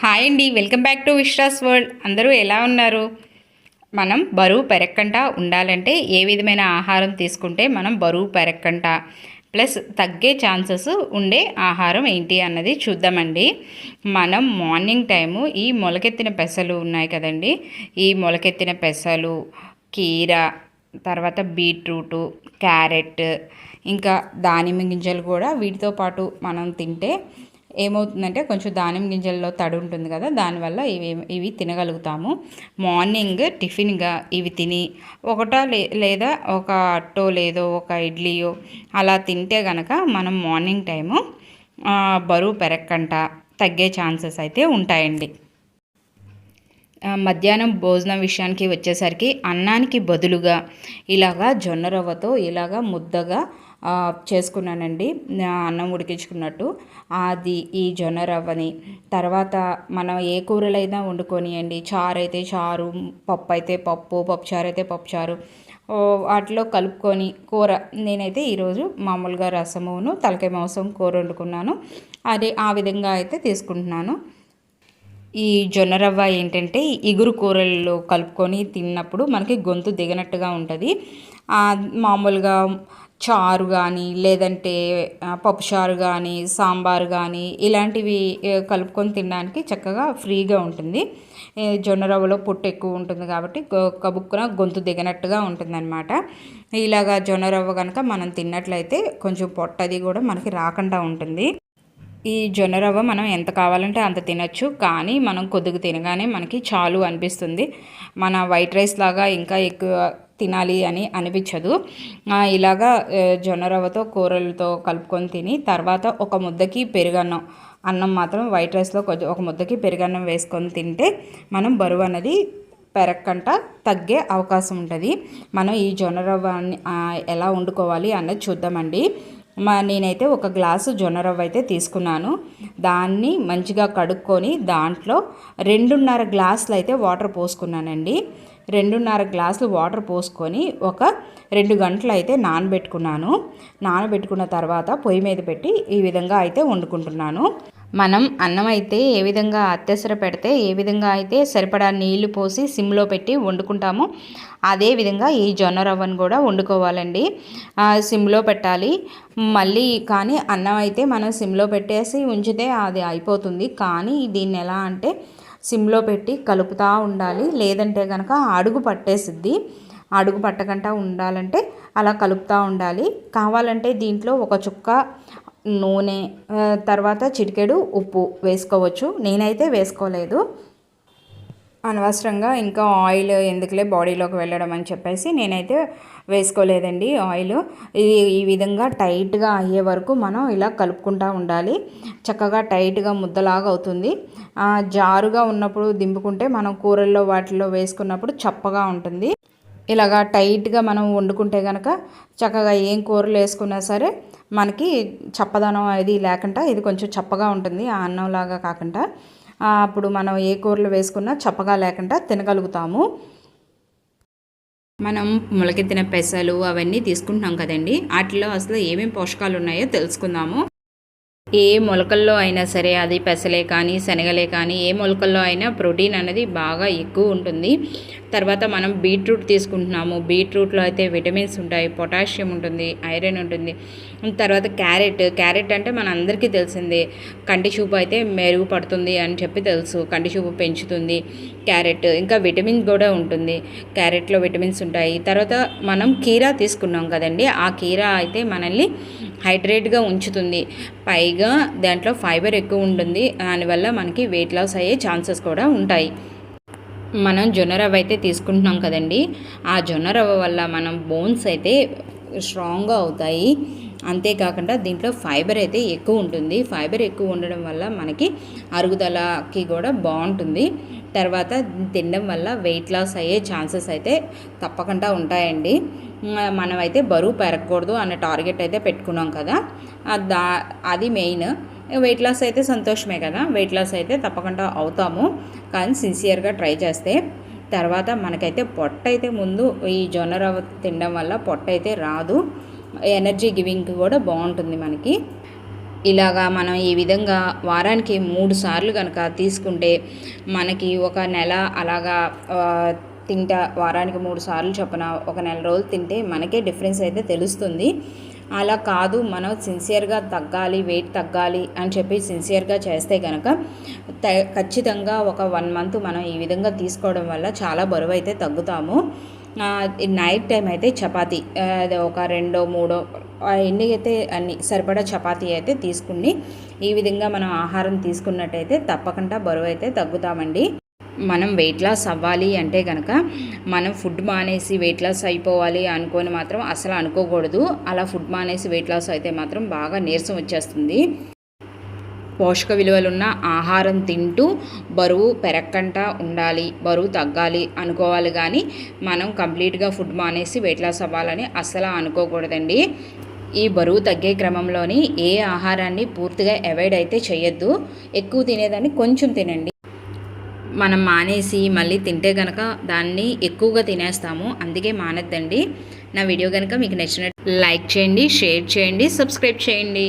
Hi అండి welcome back to Vishwas world. అందరూ ఎలా ఉన్నారు? మనం బరువు పెరగకుండా ఉండాలంటే ఏ విధమైన ఆహారం తీసుకుంటే మనం బరువు పెరగకుండా ప్లస్ తగ్గే ఛాన్సెస్ ఉండే ఆహారం ఏంటి అన్నది చూద్దామండి. మనం మార్నింగ్ టైము ఈ మొలకెత్తిన పెసలు ఉన్నాయి కదండి. ఈ మొలకెత్తిన పెసలు కీర తర్వాత బీట్రూటు క్యారెట్ ఇంకా దానిమ్మ గింజలు కూడా వీటితో పాటు మనం తింటే ఏమవుతుందంటే కొంచెం దానిమ్మ గింజల్లో తడి ఉంటుంది కదా దానివల్ల ఇవి ఇవి తినగలుగుతాము. మార్నింగ్ టిఫిన్గా ఇవి తిని ఒకటో లే లేదా ఒక అట్టో లేదో ఒక ఇడ్లీయో అలా తింటే కనుక మనం మార్నింగ్ టైము బరువు పెరగకంట తగ్గే ఛాన్సెస్ అయితే ఉంటాయండి. మధ్యాహ్నం భోజనం విషయానికి వచ్చేసరికి అన్నానికి బదులుగా ఇలాగా జొన్న రవ్వతో ఇలాగా ముద్దగా చేసుకున్నానండి. అన్నం ఉడికించుకున్నట్టు. అది ఈ జొన్న రవ్వని. తర్వాత మనం ఏ కూరలైనా వండుకొనియండి. చారు అయితే చారు పప్పు అయితే పప్పు పప్పు చారు అయితే పప్పు చారు వాటిలో కలుపుకొని కూర. నేనైతే ఈరోజు మామూలుగా రసమును తలకాయ మాంసం కూర వండుకున్నాను. అదే ఆ విధంగా అయితే తీసుకుంటున్నాను. ఈ జొన్న రవ్వ ఏంటంటే ఇగురు కూరల్లో కలుపుకొని తిన్నప్పుడు మనకి గొంతు దిగనట్టుగా ఉంటుంది. మామూలుగా చారు కానీ లేదంటే పప్పు పప్పుచారు కానీ సాంబారు కానీ ఇలాంటివి కలుపుకొని తినడానికి చక్కగా ఫ్రీగా ఉంటుంది. జొన్న రవ్వలో పొట్టు ఎక్కువ ఉంటుంది కాబట్టి కబుక్కున గొంతు దిగనట్టుగా ఉంటుందన్నమాట. ఇలాగా జొన్న రవ్వ కనుక మనం తిన్నట్లయితే కొంచెం పొట్టది కూడా మనకి రాకుండా ఉంటుంది. ఈ జొన్న రవ్వ మనం ఎంత కావాలంటే అంత తినచ్చు. కానీ మనం కొద్దిగా తినగానే మనకి చాలు అనిపిస్తుంది. మన వైట్ రైస్ లాగా ఇంకా ఎక్కువ తినాలి అని అనిపించదు. ఇలాగా జొన్న రవ్వతో కూరలతో కలుపుకొని తిని తర్వాత ఒక ముద్దకి పెరుగన్నం. అన్నం మాత్రం వైట్ రైస్లో కొంచెం ఒక ముద్దకి పెరుగన్నం వేసుకొని తింటే మనం బరువు అన్నది పెరగకంట తగ్గే అవకాశం ఉంటుంది. మనం ఈ జొన్న రవ్వని ఎలా వండుకోవాలి అన్నది చూద్దామండి. మా నేనైతే ఒక గ్లాసు జొన్న రవ్వ అయితే తీసుకున్నాను. దాన్ని మంచిగా కడుక్కొని దాంట్లో రెండున్నర గ్లాసులు అయితే వాటర్ పోసుకున్నానండి. రెండున్నర గ్లాసులు వాటర్ పోసుకొని ఒక రెండు గంటలు అయితే నానబెట్టుకున్నాను. నానబెట్టుకున్న తర్వాత పొయ్యి మీద పెట్టి ఈ విధంగా అయితే వండుకుంటున్నాను. మనం అన్నం అయితే ఏ విధంగా అత్యసర పెడితే ఏ విధంగా అయితే సరిపడా నీళ్ళు పోసి సిమ్లో పెట్టి వండుకుంటామో అదే విధంగా ఈ జొన్న రవ్వను కూడా వండుకోవాలండి. సిమ్లో పెట్టాలి. మళ్ళీ కానీ అన్నం అయితే మనం సిమ్లో పెట్టేసి ఉంచితే అది అయిపోతుంది. కానీ దీన్ని ఎలా అంటే సిమ్లో పెట్టి కలుపుతూ ఉండాలి. లేదంటే కనుక అడుగు పట్టేసిద్ది. అడుగు పట్టకుండా ఉండాలంటే అలా కలుపుతూ ఉండాలి. కావాలంటే దీంట్లో ఒక చుక్క నూనె తర్వాత చిటికెడు ఉప్పు వేసుకోవచ్చు. నేనైతే వేసుకోలేదు. అనవసరంగా ఇంకా ఆయిల్ ఎందుకులే బాడీలోకి వెళ్ళడం అని చెప్పేసి నేనైతే వేసుకోలేదండి ఆయిల్. ఇది ఈ విధంగా టైట్గా అయ్యే వరకు మనం ఇలా కలుపుకుంటూ ఉండాలి. చక్కగా టైట్గా ముద్దలాగా అవుతుంది. జారుగా ఉన్నప్పుడు దింపుకుంటే మనం కూరల్లో వాటిల్లో వేసుకున్నప్పుడు చప్పగా ఉంటుంది. ఇలాగా టైట్గా మనం వండుకుంటే కనుక చక్కగా ఏం కూరలు వేసుకున్నా సరే మనకి చప్పదనం అది లేకుండా ఇది కొంచెం చప్పగా ఉంటుంది ఆ అన్నంలాగా కాకుండా. అప్పుడు మనం ఏ కూరలు వేసుకున్నా చప్పగా లేకుండా తినగలుగుతాము. మనం మొలకెత్తిన పెసలు అవన్నీ తీసుకుంటున్నాం కదండి. వాటిలో అసలు ఏమేమి పోషకాలు ఉన్నాయో తెలుసుకుందాము. ఏ మొలకల్లో అయినా సరే అది పెసలే కానీ శనగలే కానీ ఏ మొలకల్లో అయినా ప్రోటీన్ అనేది బాగా ఎక్కువ ఉంటుంది. తర్వాత మనం బీట్రూట్ తీసుకుంటున్నాము. బీట్రూట్లో అయితే విటమిన్స్ ఉంటాయి పొటాషియం ఉంటుంది ఐరన్ ఉంటుంది. తర్వాత క్యారెట్. క్యారెట్ అంటే మన అందరికీ తెలిసిందే. కంటి చూపు అయితే మెరుగుపడుతుంది అని చెప్పి తెలుసు. కంటి చూపు పెంచుతుంది క్యారెట్. ఇంకా విటమిన్ కూడా ఉంటుంది. క్యారెట్లో విటమిన్స్ ఉంటాయి. తర్వాత మనం కీరా తీసుకున్నాం కదండి. ఆ కీరా అయితే మనల్ని హైడ్రేట్గా ఉంచుతుంది. పైగా దాంట్లో ఫైబర్ ఎక్కువ ఉంటుంది. దానివల్ల మనకి వెయిట్ లాస్ అయ్యే ఛాన్సెస్ కూడా ఉంటాయి. మనం జొన్న రవ్వ అయితే తీసుకుంటున్నాం కదండి. ఆ జొన్న రవ్వ వల్ల మనం బోన్స్ అయితే స్ట్రాంగ్గా అవుతాయి. అంతేకాకుండా దీంట్లో ఫైబర్ అయితే ఎక్కువ ఉంటుంది. ఫైబర్ ఎక్కువ ఉండడం వల్ల మనకి అరుగుదలకి కూడా బాగుంటుంది. తర్వాత తినడం వల్ల వెయిట్ లాస్ అయ్యే ఛాన్సెస్ అయితే తప్పకుండా ఉంటాయండి. మనమైతే బరువు పెరగకూడదు అనే టార్గెట్ అయితే పెట్టుకున్నాం కదా. దా అది మెయిన్. వెయిట్ లాస్ అయితే సంతోషమే కదా. వెయిట్ లాస్ అయితే తప్పకుండా అవుతాము. కానీ సిన్సియర్గా ట్రై చేస్తే తర్వాత మనకైతే పొట్ట అయితే ముందు ఈ జొన్న రవ్వ తినడం వల్ల పొట్ట అయితే రాదు. ఎనర్జీ గివింగ్ కూడా బాగుంటుంది మనకి. ఇలాగా మనం ఈ విధంగా వారానికి మూడు సార్లు కనుక తీసుకుంటే మనకి ఒక నెల అలాగా తింటా వారానికి మూడు సార్లు చొప్పున ఒక నెల రోజులు తింటే మనకే డిఫరెన్స్ అయితే తెలుస్తుంది. అలా కాదు మనం సిన్సియర్గా తగ్గాలి వెయిట్ తగ్గాలి అని చెప్పి సిన్సియర్గా చేస్తే కనుక త ఖచ్చితంగా ఒక వన్ మంత్ మనం ఈ విధంగా తీసుకోవడం వల్ల చాలా బరువు అయితే తగ్గుతాము. నైట్ టైం అయితే చపాతీ అది ఒక రెండో మూడో ఎన్ని అయితే అన్ని సరిపడా చపాతీ అయితే తీసుకుని ఈ విధంగా మనం ఆహారం తీసుకున్నట్టయితే తప్పకుండా బరువు అయితే తగ్గుతామండి. మనం వెయిట్ లాస్ అవ్వాలి అంటే కనుక మనం ఫుడ్ మానేసి వెయిట్ లాస్ అయిపోవాలి అనుకొని మాత్రం అసలు అనుకోకూడదు. అలా ఫుడ్ మానేసి వెయిట్ లాస్ అయితే మాత్రం బాగా నీరసం వచ్చేస్తుంది. పోషక విలువలున్న ఆహారం తింటూ బరువు పెరగకుండా ఉండాలి బరువు తగ్గాలి అనుకోవాలి కానీ మనం కంప్లీట్గా ఫుడ్ మానేసి వెయిట్ లాస్ అవ్వాలని అస్సలు అనుకోకూడదండి. ఈ బరువు తగ్గే క్రమంలోని ఏ ఆహారాన్ని పూర్తిగా అవాయిడ్ అయితే చేయొద్దు. ఎక్కువ తినేదాన్ని కొంచెం తినండి. మనం మానేసి మళ్ళీ తింటే కనుక దాన్ని ఎక్కువగా తినేస్తాము. అందుకే మానద్దండి. నా వీడియో కనుక మీకు నచ్చినట్టు లైక్ చేయండి షేర్ చేయండి సబ్స్క్రైబ్ చేయండి.